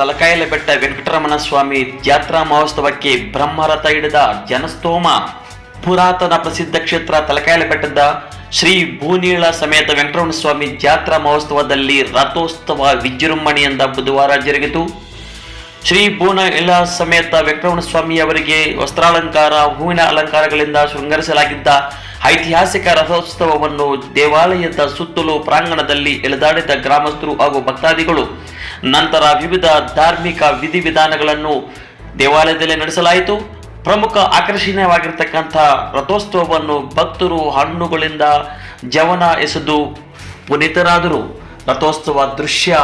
ತಲಕಾಯಲ ಬೆಟ್ಟ ವೆಂಕಟರಮಣ ಸ್ವಾಮಿ ಜಾತ್ರಾ ಮಹೋತ್ಸವಕ್ಕೆ ಬ್ರಹ್ಮರಥ ಹಿಡಿದ ಜನಸ್ತೋಮ. ಪುರಾತನ ಪ್ರಸಿದ್ಧ ಕ್ಷೇತ್ರ ತಲಕಾಯಲ ಬೆಟ್ಟದ ಶ್ರೀ ಭೂನೀಳ ಸಮೇತ ವೆಂಕಟರಮಣ ಸ್ವಾಮಿ ಜಾತ್ರಾ ಮಹೋತ್ಸವದಲ್ಲಿ ರಥೋತ್ಸವ ವಿಜೃಂಭಣೆಯಿಂದ ಬುಧವಾರ ಜರುಗಿತು. ಶ್ರೀ ಭೂನೀಳ ಸಮೇತ ವೆಂಕಟರಮಣ ಸ್ವಾಮಿ ಅವರಿಗೆ ವಸ್ತ್ರಾಲಂಕಾರ, ಹೂವಿನ ಅಲಂಕಾರಗಳಿಂದ ಶೃಂಗರಿಸಲಾಗಿದ್ದ ಐತಿಹಾಸಿಕ ರಥೋತ್ಸವವನ್ನು ದೇವಾಲಯದ ಸುತ್ತಲೂ ಪ್ರಾಂಗಣದಲ್ಲಿ ಎಳೆದಾಡಿದ ಗ್ರಾಮಸ್ಥರು ಹಾಗೂ ಭಕ್ತಾದಿಗಳು, ನಂತರ ವಿವಿಧ ಧಾರ್ಮಿಕ ವಿಧಿವಿಧಾನಗಳನ್ನು ದೇವಾಲಯದಲ್ಲಿ ನಡೆಸಲಾಯಿತು. ಪ್ರಮುಖ ಆಕರ್ಷಣೀಯವಾಗಿರ್ತಕ್ಕಂಥ ರಥೋತ್ಸವವನ್ನು ಭಕ್ತರು ಹಣ್ಣುಗಳಿಂದ ಜವನ ಎಸೆದು ಪುನೀತರಾದರು. ರಥೋತ್ಸವ ದೃಶ್ಯ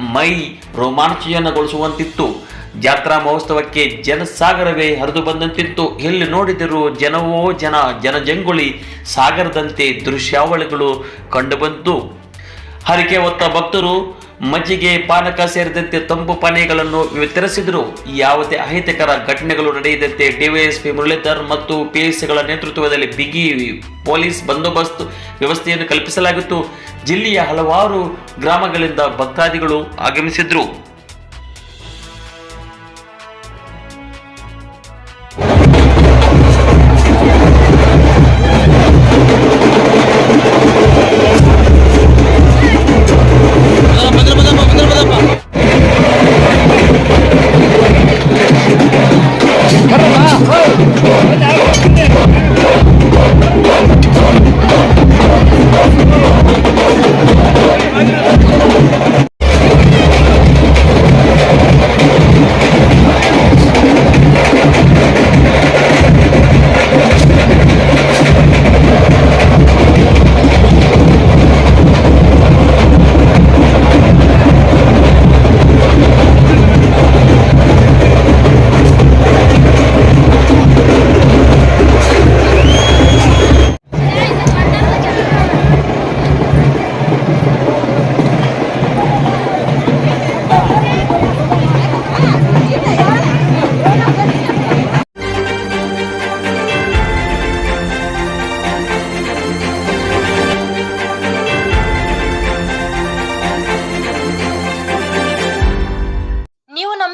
ಮೈ ರೋಮಾಂಚನಗೊಳಿಸುವಂತಿತ್ತು. ಜಾತ್ರಾ ಮಹೋತ್ಸವಕ್ಕೆ ಜನಸಾಗರವೇ ಹರಿದು ಬಂದಂತಿತ್ತು. ಎಲ್ಲಿ ನೋಡಿದರೂ ಜನವೋ ಜನ ಜನಜಂಗುಳಿ ಸಾಗರದಂತೆ ದೃಶ್ಯಾವಳಿಗಳು ಕಂಡುಬಂತು ಹರಿಕೆ ಹೊತ್ತ ಭಕ್ತರು ಮಜ್ಜಿಗೆ, ಪಾನಕ ಸೇರಿದಂತೆ ತಂಪು ಪಾನೀಯಗಳನ್ನು ವಿತರಿಸಿದರು. ಯಾವುದೇ ಅಹಿತಕರ ಘಟನೆಗಳು ನಡೆಯದಂತೆ ಡಿವೈಎಸ್ಪಿ ಮುರಳೀಧರ್ ಮತ್ತು ಪಿಎಸ್ಸಿಗಳ ನೇತೃತ್ವದಲ್ಲಿ ಬಿಗಿ ಪೊಲೀಸ್ ಬಂದೋಬಸ್ತ್ ವ್ಯವಸ್ಥೆಯನ್ನು ಕಲ್ಪಿಸಲಾಗಿತ್ತು. ಜಿಲ್ಲೆಯ ಹಲವಾರು ಗ್ರಾಮಗಳಿಂದ ಭಕ್ತಾದಿಗಳು ಆಗಮಿಸಿದ್ರು.